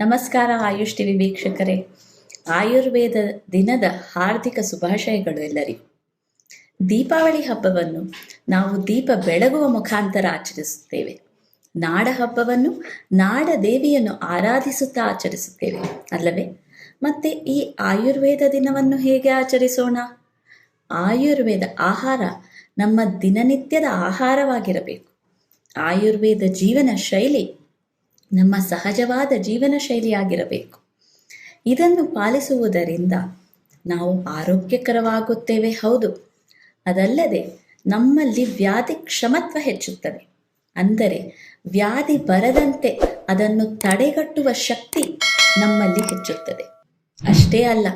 ನಮಸ್ಕಾರ ಆಯುಷ್ ಟಿವಿ ವೀಕ್ಷಕರೇ. ಆಯುರ್ವೇದ ದಿನದ ಹಾರ್ದಿಕ ಶುಭಾಶಯಗಳು ಎಲ್ಲರಿಗೂ. ದೀಪಾವಳಿ ಹಬ್ಬವನ್ನು ನಾವು ದೀಪ ಬೆಳಗುವ ಮುಖಾಂತರ ಆಚರಿಸುತ್ತೇವೆ. ನಾಡ ಹಬ್ಬವನ್ನು ನಾಡ ದೇವಿಯನ್ನು ಆರಾಧಿಸುತ್ತಾ ಆಚರಿಸುತ್ತೇವೆ, ಅಲ್ಲವೇ? ಮತ್ತೆ ಈ ಆಯುರ್ವೇದ ದಿನವನ್ನು ಹೇಗೆ ಆಚರಿಸೋಣ? ಆಯುರ್ವೇದ ಆಹಾರ ನಮ್ಮ ದಿನನಿತ್ಯದ ಆಹಾರವಾಗಿರಬೇಕು. ಆಯುರ್ವೇದ ಜೀವನ ಶೈಲಿ ನಮ್ಮ ಸಹಜವಾದ ಜೀವನ ಶೈಲಿಯಾಗಿರಬೇಕು. ಇದನ್ನು ಪಾಲಿಸುವುದರಿಂದ ನಾವು ಆರೋಗ್ಯಕರವಾಗುತ್ತೇವೆ, ಹೌದು. ಅದಲ್ಲದೆ ನಮ್ಮಲ್ಲಿ ವ್ಯಾಧಿ ಕ್ಷಮತ್ವ ಹೆಚ್ಚುತ್ತದೆ. ಅಂದರೆ ವ್ಯಾಧಿ ಬರದಂತೆ ಅದನ್ನು ತಡೆಗಟ್ಟುವ ಶಕ್ತಿ ನಮ್ಮಲ್ಲಿ ಹೆಚ್ಚುತ್ತದೆ. ಅಷ್ಟೇ ಅಲ್ಲ,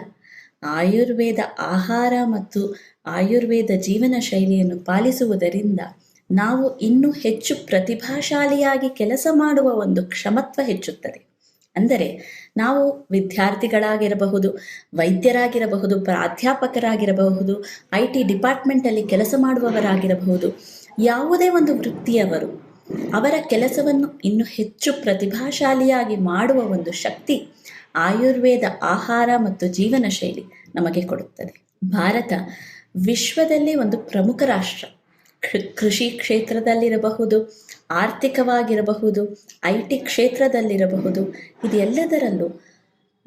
ಆಯುರ್ವೇದ ಆಹಾರ ಮತ್ತು ಆಯುರ್ವೇದ ಜೀವನ ಶೈಲಿಯನ್ನು ಪಾಲಿಸುವುದರಿಂದ ನಾವು ಇನ್ನೂ ಹೆಚ್ಚು ಪ್ರತಿಭಾಶಾಲಿಯಾಗಿ ಕೆಲಸ ಮಾಡುವ ಒಂದು ಕ್ಷಮತ್ವ ಹೆಚ್ಚುತ್ತದೆ. ಅಂದರೆ ನಾವು ವಿದ್ಯಾರ್ಥಿಗಳಾಗಿರಬಹುದು, ವೈದ್ಯರಾಗಿರಬಹುದು, ಪ್ರಾಧ್ಯಾಪಕರಾಗಿರಬಹುದು, ಐ ಟಿ ಡಿಪಾರ್ಟ್ಮೆಂಟಲ್ಲಿ ಕೆಲಸ ಮಾಡುವವರಾಗಿರಬಹುದು, ಯಾವುದೇ ಒಂದು ವೃತ್ತಿಯವರು ಅವರ ಕೆಲಸವನ್ನು ಇನ್ನು ಹೆಚ್ಚು ಪ್ರತಿಭಾಶಾಲಿಯಾಗಿ ಮಾಡುವ ಒಂದು ಶಕ್ತಿ ಆಯುರ್ವೇದ ಆಹಾರ ಮತ್ತು ಜೀವನ ಶೈಲಿ ನಮಗೆ ಕೊಡುತ್ತದೆ. ಭಾರತ ವಿಶ್ವದಲ್ಲೇ ಒಂದು ಪ್ರಮುಖ ರಾಷ್ಟ್ರ. ಕೃಷಿ ಕ್ಷೇತ್ರದಲ್ಲಿರಬಹುದು, ಆರ್ಥಿಕವಾಗಿರಬಹುದು ಐ ಟಿ ಕ್ಷೇತ್ರದಲ್ಲಿರಬಹುದು, ಇದೆಲ್ಲದರಲ್ಲೂ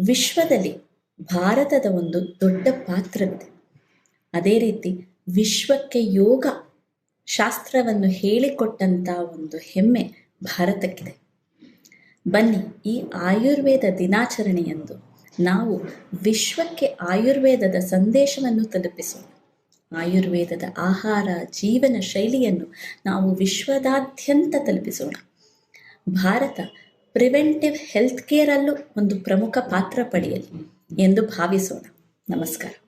ವಿಶ್ವದಲ್ಲಿ ಭಾರತದ ಒಂದು ದೊಡ್ಡ ಪಾತ್ರವಿದೆ. ಅದೇ ರೀತಿ ವಿಶ್ವಕ್ಕೆ ಯೋಗ ಶಾಸ್ತ್ರವನ್ನು ಹೇಳಿಕೊಟ್ಟಂಥ ಒಂದು ಹೆಮ್ಮೆ ಭಾರತಕ್ಕಿದೆ. ಬನ್ನಿ ಈ ಆಯುರ್ವೇದ ದಿನಾಚರಣೆಯಂದು ನಾವು ವಿಶ್ವಕ್ಕೆ ಆಯುರ್ವೇದದ ಸಂದೇಶವನ್ನು ತಲುಪಿಸೋಣ. ಆಯುರ್ವೇದದ ಆಹಾರ ಜೀವನ ಶೈಲಿಯನ್ನು ನಾವು ವಿಶ್ವದಾದ್ಯಂತ ತಲುಪಿಸೋಣ. ಭಾರತ ಪ್ರಿವೆಂಟಿವ್ ಹೆಲ್ತ್ ಕೇರಲ್ಲೂ ಒಂದು ಪ್ರಮುಖ ಪಾತ್ರ ಪಡೆಯಲಿ ಎಂದು ಭಾವಿಸೋಣ. ನಮಸ್ಕಾರ.